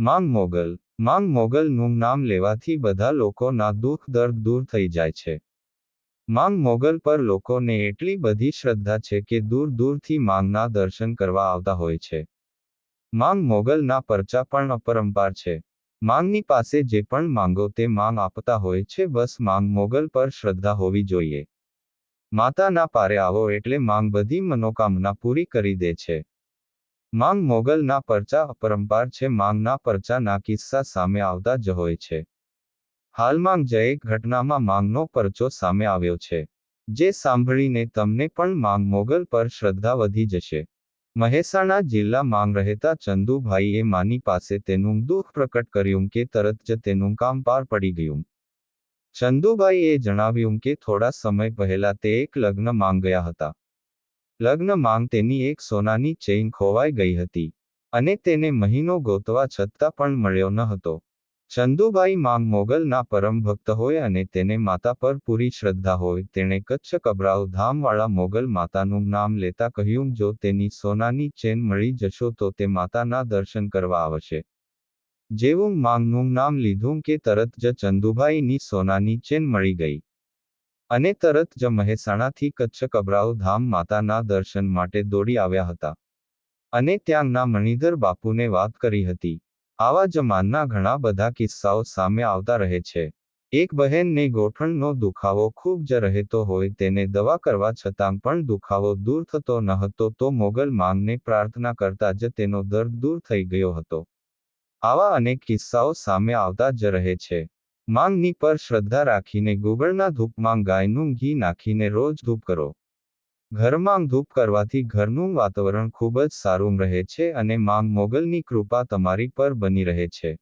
માંગ મોગલ. માંગ મોગલનું નામ લેવાથી બધા લોકોના દુઃખ, દર્દ દૂર થઈ જાય છે. માંગ મોગલ પર લોકોને એટલી બધી શ્રદ્ધા છે કે દૂર દૂરથી માંગના દર્શન કરવા આવતા હોય છે. માંગ મોગલના પરચા પણ અપરંપાર છે. માંગની પાસે જે પણ માંગો તે માંગ આપતા હોય છે, બસ માંગ મોગલ પર શ્રદ્ધા હોવી જોઈએ. માતાના પારે આવો એટલે માંગ બધી મનોકામના પૂરી કરી દે છે. માંગ મોગલના પરચા અપરંપાર છે. માંગના પરચાના કિસ્સા સામે આવતા જ હોય છે. હાલમાં જ એક ઘટનામાં માંગનો પરચો સામે આવ્યો છે. જે સાંભળીને તમને પણ માંગ મોગલ પર શ્રદ્ધા વધી જશે. મહેસાણા જિલ્લા માંગ રહેતા ચંદુભાઈએ માની પાસે તેનું દુઃખ પ્રકટ કર્યું કે તરત જ તેનું કામ પાર પડી ગયું. ચંદુભાઈએ જણાવ્યું કે થોડા સમય પહેલા તે એક લગ્ન માંગ ગયા હતા. લગ્ન માંગ તેની એક સોનાની ચેઇન ખોવાઈ ગઈ હતી અને તેને મહિનો ગોતવા છતાં પણ મળ્યો ન હતો. ચંદુભાઈ માંગ મોગલના પરમ ભક્ત હોય અને તેને માતા પર પૂરી શ્રદ્ધા હોય, તેણે કચ્છ કબરાવ ધામવાળા મોગલ માતાનું નામ લેતા કહ્યું, જો તેની સોનાની ચેન મળી જશો તો તે માતાના દર્શન કરવા આવશે. જેવું માંગનું નામ લીધું કે તરત જ ચંદુભાઈની સોનાની ચેન મળી ગઈ. અને તરત જ મહેસાણાથી કચ્છ કબરાવ ધામ માતાના દર્શન માટે દોડી આવ્યા હતા. અને ત્યાંના મણિધર બાપુને વાત કરી હતી. આવા જ માનના ઘણા બધા કિસ્સાઓ સામે આવતા રહે છે. એક બહેનને ગોઠણનો દુખાવો ખૂબ જ રહેતો હોય તેને દવા કરવા છતાં પણ દુખાવો દૂર થતો ન હતો તો મોગલ માંગને પ્રાર્થના કરતા જ તેનો દર્દ દૂર થઈ ગયો હતો. આવા અનેક કિસ્સાઓ સામે આવતા જ રહે છે. માંગની પર શ્રદ્ધા રાખીને ગોબરના ધૂપમાં ગાયનું ઘી નાખીને રોજ ધૂપ કરો. ઘરમાં ધૂપ કરવાથી ઘરનું વાતાવરણ ખૂબ જ સારું રહે છે અને માંગ મોગલની કૃપા તમારી પર બની રહે છે.